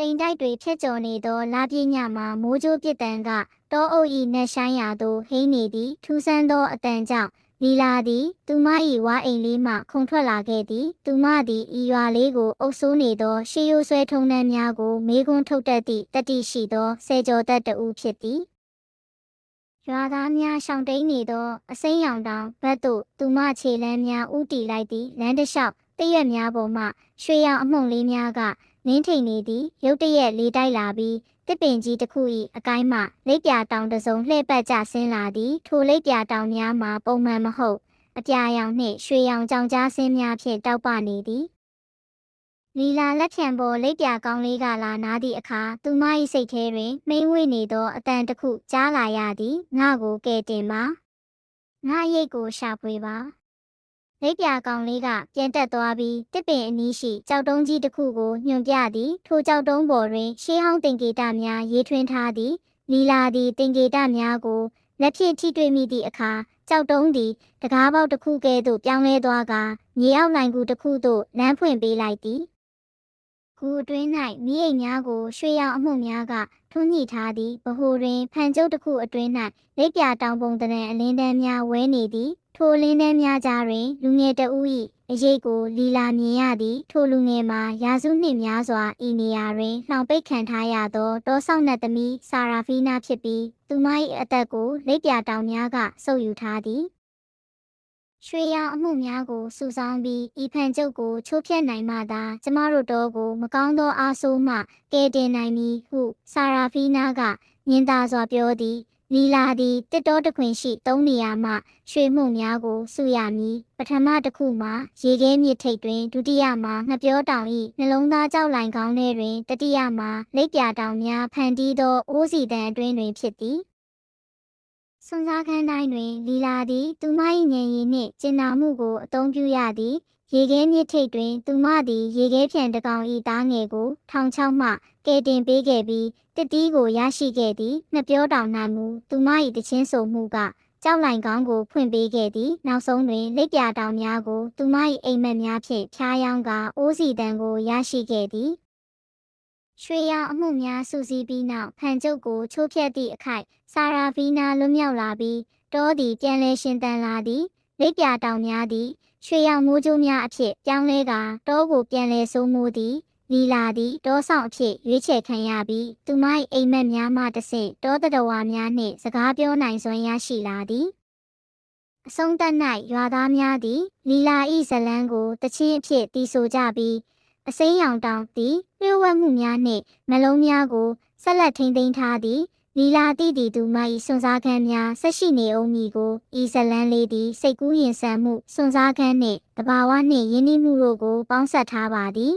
တိမ်တိုက်တွေဖြတ်ကျော်နေသောလာပြည့်ညမှာမိုးကြိုးပစ်တန်ကတောအုပ်ဤနက်ဆိုင်ရာသို့ဟိနေသည်ထူးဆန်းသောအတန်ကြောင့်လီလာသည် သူမ၏ဝါအိမ်လေးမှခုန်ထွက်လာခဲ့သည် သူမသည်ဤရွာလေးကိုအုပ်ဆိုးနေသော ရှေးရိုးဆွဲထုံနှန်းများကိုမေးခွန်းထုတ်တတ်သည့်တတိရှိသောဆယ်ကျော်သက်တဦးဖြစ်သည်ရွာသားများရှောင်တိန်နေသော အစိမ်းရောင်တောင်ဘက်သို့သူမခြေလမ်းများဥတီလိုက်သည်လမ်းတစ်လျှောက်တရက်များပေါ်မှရွှေရောင်အမှုန့်လေးများက နင်းထိန်နေသည်ရုတ်တရက်လေးတိုက်လာပြီးတစ်ပင်ကြီးတစ်ခု၏အကိုင်းမှလက်ပြတောင်တစ်စုံလှည့်ပတ်ကျဆင်းလာသည်ထိုလက်ပြတောင်များမှာပုံမှန်မဟုတ်အပြာရောင်နှင့်ရွှေရောင်ကြောင်ကြားဆင်းများဖြင့်တောက်ပနေသည်လီလာလက်ဖြံပေါ်လက်ပြကောင်းလေးကလာနားသည့်အခါသူမ၏စိတ်ထဲတွင်မှိန်ဝေနေသောအတန်တစ်ခုကြားလာရသည်ငါကိုကဲတင်ပါငါရိတ်ကိုရှာဖွေပါ လက်ပြကောင်လေးကပြန်တက်သွားပြီးတစ်ပင်အနီးရှိကြောက်တုံးကြီးတစ်ခုကိုညွန်ပြသည်ထိုကြောက်တုံးပေါ်တွင်ရှေးဟောင်းတင်ကေတများရေးထွင်းထားသည်လီလာသည်တင်ကေတများကိုလက်ဖြင့်ထိတွေ့မိသည့်အခါကြောက်တုံးသည်တကားပေါက်တစ်ခုကဲ့သို့ပြောင်းလဲသွားကမြေအောက်နိုင်ကူတစ်ခုသို့လမ်းဖွင့်ပေးလိုက်သည်ကူအတွင်း၌မိအိမ်များကိုရွှေရောင်အမှုများကထွန်းညှိထားသည်ဗဟိုတွင်ဖန်ကျုပ်တစ်ခုအတွင်း၌လက်ပြတောင်ပုံတရံအလင်းတန်းများဝဲနေသည် ထိုလင်းတန်းများကြားတွင် လူငယ်တဦး၏အရေးကိုလီလာမြင်ရသည်ထိုလူငယ်မှာရာစုနှစ်များစွာဤနေရာတွင်နှောင်ပိတ်ခံထားရသောတောဆောက်နှက်သမီးဆာရာဖီနာဖြစ်ပြီးသူမ၏အသက်ကိုလက်ပြတောင်များကစုပ်ယူထားသည်ရွှေရောင်အမှုများကိုစုဆောင်းပြီးဤဖန်ကျုပ်ကိုချိုးဖျက်နိုင်မှသာကျမတို့တော့ကိုမကောင်းသောအားဆိုးမှကဲတင်နိုင်မည်ဟုဆာရာဖီနာကညင်သာစွာပြောသည် လီလာသည်တစ်တော်တခွင်ရှိသုံးနေရာမှရွှေမှုများကိုစုရမည်ပထမတစ်ခုမှာရေခဲမြစ်ထိပ်တွင်ဒုတိယမှာငပြော တောင်၏နှလုံးသားကြောက်လိုင်ကောင်းထဲတွင်တတိယမှာလက်ပြတောင်များဖန်တီးသောအိုးစီတန်အတွင်းတွင်ဖြစ်သည် စွန်စားခန်းတိုင်းတွင်လီလာသည် သူမ၏ဉာဏ်ရည်နှင့်ကျင်နာမှုကိုအသုံးပြုရသည်ရေခဲမြစ်ထိပ်တွင် သူမသည်ရေခဲဖြန်တကောင်၏သားငယ်ကို ထောင်ချောက်မှကဲတင်ပေးခဲ့ပြီးတစ်တီးကိုရရှိခဲ့သည်နှစ်ပြောတောင်နိုင်မူသူမ၏တချင်းဆိုမှုကကြောက်လိုင်ကောင်းကိုဖွင့်ပေးခဲ့သည်နောက်ဆုံးတွင်လက်ပြတောင်များကို သူမ၏အိမ်မက်များဖြင့်ဖျားယောင်းကအိုးစီတန်ကိုရရှိခဲ့သည် ရွှေရောင်အမှုများစူးစီးပြီးနောက်ဖန်ကျုပ်ကိုချိုးဖျက်သည့်အခိုက်ဆာရာဗီနာလွတ်မြောက်လာပြီးတောသည်ပြန်လဲရှင်တန်လာသည်လက်ပြတောင်များသည်ရွှေရောင်မိုးကြိုးများအဖြစ်ပြောင်းလဲကတောကိုပြန်လဲဆိုးမိုးသည်လီလာသည်တောဆောင်အဖြစ်ရွေးချယ်ခံရပြီးသူမ၏အိမ်မက်များမှတဆင့်တောတတော်ဝါများနှင့်စကားပြောနိုင်စွမ်းရရှိလာသည်အဆုံးသတ်၌ရွာသားများသည်လီလာ၏ဇလန်းကိုတချင်းအဖြစ်တီးဆိုကြပြီး အစိမ်းရောင်တောင်သည်လျှို့ဝှက်မှုများနှင့်မလုံးများကိုဆက်လက်ထိန်းသိမ်းထားသည်လီလာတိတီသူမ၏စွန်စားခန်းများဆက်ရှိနေအောင်မည်ကိုဤဇလန်းလေးသည်စိတ်ကူးရင်ဆန်မှုစွန်စားခန်းနှင့်တဘာဝနှင့်ယဉ်နှီးမှုတို့ကိုပေါင်းစပ်ထားပါသည်